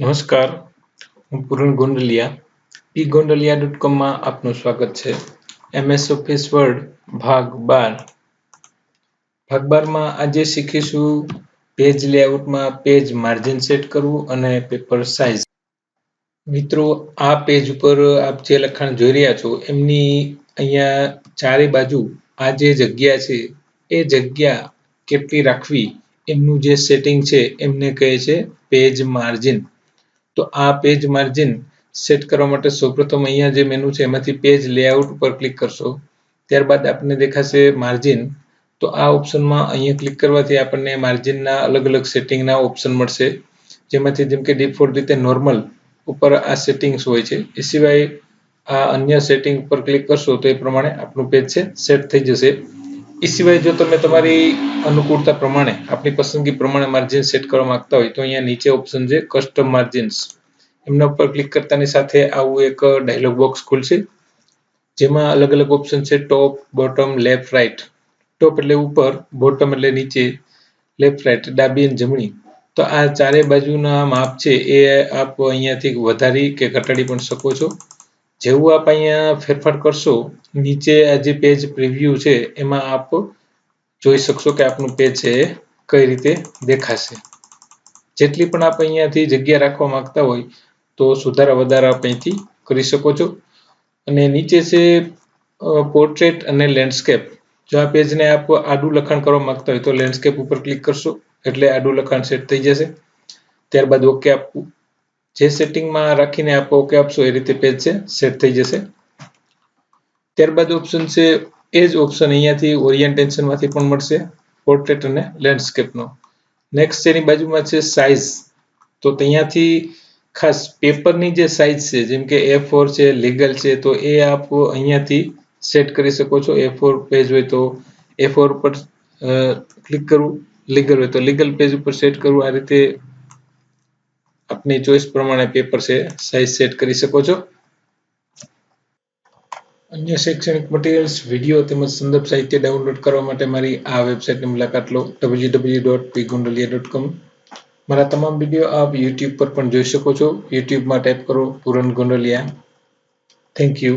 નમસ્કાર, હું Puran Gondaliya. P Gondaliya dot કોમમાં આપનું સ્વાગત છે. એમએસ ઓફિસ વર્ડ, ભાગ બાર. ભાગ બારમાં આજે શીખીશું પેજ લેઆઉટમાં પેજ માર્જિન સેટ કરવું અને પેપર સાઇઝ. મિત્રો, આ પેજ ઉપર આપ જે લખાણ જોઈ રહ્યા છો, એમની અહીંયા ચારે બાજુ આ જે જગ્યા છે, એ જગ્યા કેટલી રાખવી, એમનું જે સેટિંગ છે, એમને કહે છે, પેજ માર્જિન. તો આ પેજ માર્જિન સેટ કરવા માટે સૌપ્રથમ અહીંયા જે મેનુ છે, એમાંથી પેજ લેઆઉટ ઉપર ક્લિક કરશો. ત્યારબાદ આપણને દેખાશે માર્જિન તો આ ઓપ્શનમાં અહીંયા ક્લિક કરવાથી આપણને માર્જિનના અલગ અલગ સેટિંગના ઓપ્શન મળશે. જેમાંથી જેમ કે ડિફોલ્ટ રીતે નોર્મલ ઉપર આ સેટિંગ્સ હોય છે. એ સિવાય આ અન્ય સેટિંગ ઉપર ક્લિક કરશો તો એ પ્રમાણે આપણું પેજ છે સેટ થઈ જશે. એ સિવાય જો તમે તમારી અનુકૂળતા પ્રમાણે આપણી પસંદગી પ્રમાણે માર્જિન સેટ કરવા માંગતા હોય, તો અહીંયા નીચે ઓપ્શન છે કસ્ટમ માર્જિન્સ એમના ઉપર ક્લિક કરતાની સાથે આવું એક ડાયલોગ બોક્સ ખુલશે. જેમાં અલગ અલગ ઓપ્શન છે top bottom left right top એટલે ઉપર બોટમ એટલે નીચે લેફ્ટ રાઈટ ડાબી અને જમણી. તો આ ચારે બાજુના માપ છે એ આપ અહીંયાથી વધારી કે ઘટાડી પણ શકો છો. જેવું આપ અહીંયા ફેરફાર કરશો, નીચે આ જે પેજ પ્રિવ્યુ છે, એમાં આપ જોઈ શકશો કે આપનું પેજ છે એ કઈ રીતે દેખાશે. જેટલી પણ આપ અહીંયાથી જગ્યા રાખવા માંગતા હોય, તો સુધારા વધારા આપ અહીંથી કરી શકો છો. અને નીચે છે પોર્ટ્રેટ અને લેન્ડસ્કેપ જો આ પેજને આપ આડું લખાણ કરવા માંગતા હોય, તો લેન્ડસ્કેપ ઉપર ક્લિક કરશો, એટલે આડું લખાણ સેટ થઈ જશે. ત્યારબાદ ઓકે આપવું. જે સેટિંગમાં રાખીને આપ ઓકે આપશો એ રીતે પેજ છે સેટ થઈ જશે. ત્યારબાદ ઓપ્શન છે, એ જ ઓપ્શન અહીંયાથી ઓરિએન્ટેશનમાંથી પણ મળશે પોર્ટ્રેટ અને લેન્ડસ્કેપનો નેક્સ્ટ એની બાજુમાં છે સાઇઝ તો ત્યાંથી ખાસ પેપરની જે સાઇઝ છે, જેમ કે એ ફોર છે લીગલ છે, તો એ આપ અહીંયાથી સેટ કરી શકો છો. એ ફોર પેજ હોય તો એ ફોર ઉપર ક્લિક કરવું લીગલ હોય તો લીગલ પેજ ઉપર સેટ કરવું આ રીતે આપની ચોઈસ પ્રમાણે પેપર છે સાઇઝ સેટ કરી શકો છો. અન્ય શૈક્ષણિક મટીરિયલ્સ વીડિયો તેમજ સંદર્ભ સાહિત્ય ડાઉનલોડ કરવા માટે મારી આ વેબસાઇટની મુલાકાત લો કોમ મારા તમામ વીડિયો આપ યુટ્યુબ પર પણ જોઈ શકો છો. યુટ્યુબમાં ટાઈપ કરો પૂરન ગોંડલિયા થેન્ક યુ